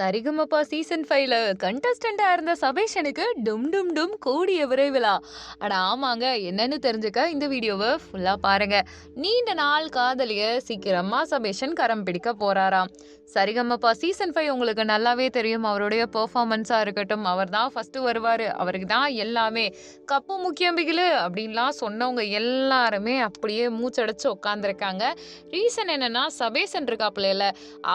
Sarigamapa season ஃபைவ்ல கண்டஸ்டண்டா இருந்த சபேஷனுக்கு டும் டும் டும் கூடிய விரைவிலா. அட ஆமாங்க. என்னன்னு தெரிஞ்சுக்க இந்த வீடியோவை ஃபுல்லா பாருங்க. நீண்ட நாள் காதலிய சீக்கிரமா சபேஷன் கரம் பிடிக்க போறாராம். சரிகமப்பா சீசன் ஃபைவ் உங்களுக்கு நல்லாவே தெரியும். அவருடைய பெர்ஃபார்மன்ஸாக இருக்கட்டும் அவர் தான் ஃபஸ்ட்டு வருவார். அவருக்கு தான் எல்லாமே கப்பு முக்கியம்பிகளு அப்படின்லாம் சொன்னவங்க எல்லாருமே அப்படியே மூச்சடைச்சு உட்காந்துருக்காங்க ரீசன் என்னன்னா சபேசன் இருக்காப்புல இல்ல.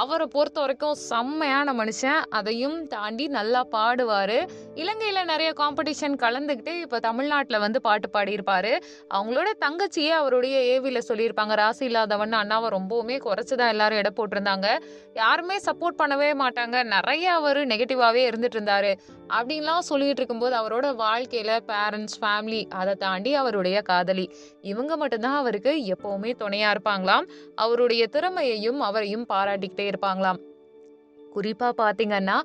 அவரை பொறுத்த வரைக்கும் செம்மையான மனுஷன். அதையும் தாண்டி நல்லா பாடுவார். இலங்கையில் நிறைய காம்படிஷன் கலந்துக்கிட்டு இப்போ தமிழ்நாட்டில் வந்து பாட்டு பாடியிருப்பார். அவங்களோட தங்கச்சியே அவருடைய ஏவியில் சொல்லியிருப்பாங்க. ராசி இல்லாதவன் அண்ணாவை ரொம்பவுமே குறைச்சி தான் எல்லாரும் இட போட்டிருந்தாங்க. யாருமே சப்போர்ட் பண்ணவே மாட்டாங்க. நிறைய அவர் நெகட்டிவாகவே இருந்துட்டு இருந்தார். அப்படின்லாம் சொல்லிட்டு இருக்கும்போது அவரோட வாழ்க்கையில் பேரண்ட்ஸ் ஃபேமிலி அதை தாண்டி அவருடைய காதலி. இவங்க மட்டும்தான் அவருக்கு எப்போவுமே துணையாக இருப்பாங்களாம். அவருடைய திறமையையும் அவரையும் பாராட்டிக்கிட்டே இருப்பாங்களாம். குறிப்பாக பார்த்தீங்கன்னா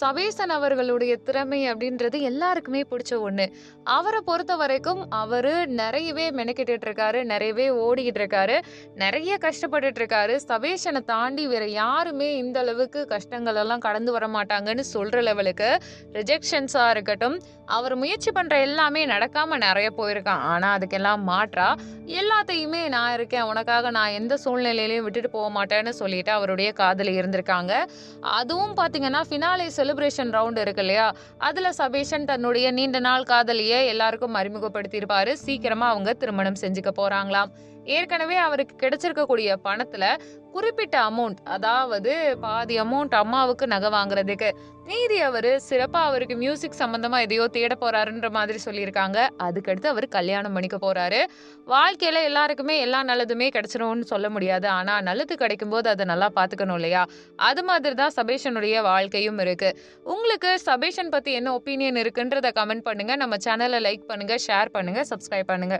சவேசன் அவர்களுடைய திறமை அப்படின்றது எல்லாருக்குமே பிடிச்ச ஒன்று அவரை பொறுத்த வரைக்கும் அவர் நிறையவே மெனக்கிட்டு இருக்காரு நிறையவே ஓடிக்கிட்டு இருக்காரு நிறைய கஷ்டப்பட்டுட்டு இருக்காரு சவேசனை தாண்டி வேற யாருமே இந்த அளவுக்கு கஷ்டங்கள் எல்லாம் கடந்து வர மாட்டாங்கன்னு சொல்கிற லெவலுக்கு ரிஜெக்ஷன்ஸாக இருக்கட்டும் அவர் முயற்சி பண்ணுற எல்லாமே நடக்காமல் நிறைய போயிருக்கான். ஆனால் அதுக்கெல்லாம் மாற்றா எல்லாத்தையுமே நான் இருக்கேன் உனக்காக நான் எந்த சூழ்நிலையிலையும் விட்டுட்டு போக மாட்டேன்னு சொல்லிட்டு அவருடைய காதலி இருந்திருக்காங்க. அதுவும் பார்த்தீங்கன்னா ஃபினாலே செலிப்ரேஷன் ரவுண்ட் இருக்கு இல்லையா? அதில் சபேஷன் தன்னுடைய நீண்ட நாள் காதலியை எல்லாருக்கும் அறிமுகப்படுத்தியிருப்பாரு. சீக்கிரமாக அவங்க திருமணம் செஞ்சுக்க போகிறாங்களாம் ஏற்கனவே அவருக்கு கிடைச்சிருக்கக்கூடிய பணத்துல குறிப்பிட்ட அமௌண்ட் அதாவது பாதி அமௌண்ட் அம்மாவுக்கு நகை வாங்குறதுக்கு. மீதி அவர் சிறப்பா அவருக்கு மியூசிக் சம்பந்தமா எதையோ தேட போறாருன்ற மாதிரி சொல்லியிருக்காங்க. அதுக்கடுத்து அவர் கல்யாணம் பண்ணிக்க போறாரு. வாழ்க்கையில எல்லாருக்குமே எல்லா நல்லதுமே கிடைச்சிரும்னு சொல்ல முடியாது. ஆனா நல்லது கிடைக்கும் போது அதை நல்லா பாத்துக்கணும் இல்லையா? அது மாதிரி தான் சபேஷனுடைய வாழ்க்கையும் இருக்கு. உங்களுக்கு சபேஷன் பத்தி என்ன ஒப்பீனியன் இருக்குன்றத கமெண்ட் பண்ணுங்க. நம்ம சேனலை லைக் பண்ணுங்க ஷேர் பண்ணுங்க சப்ஸ்கிரைப் பண்ணுங்க.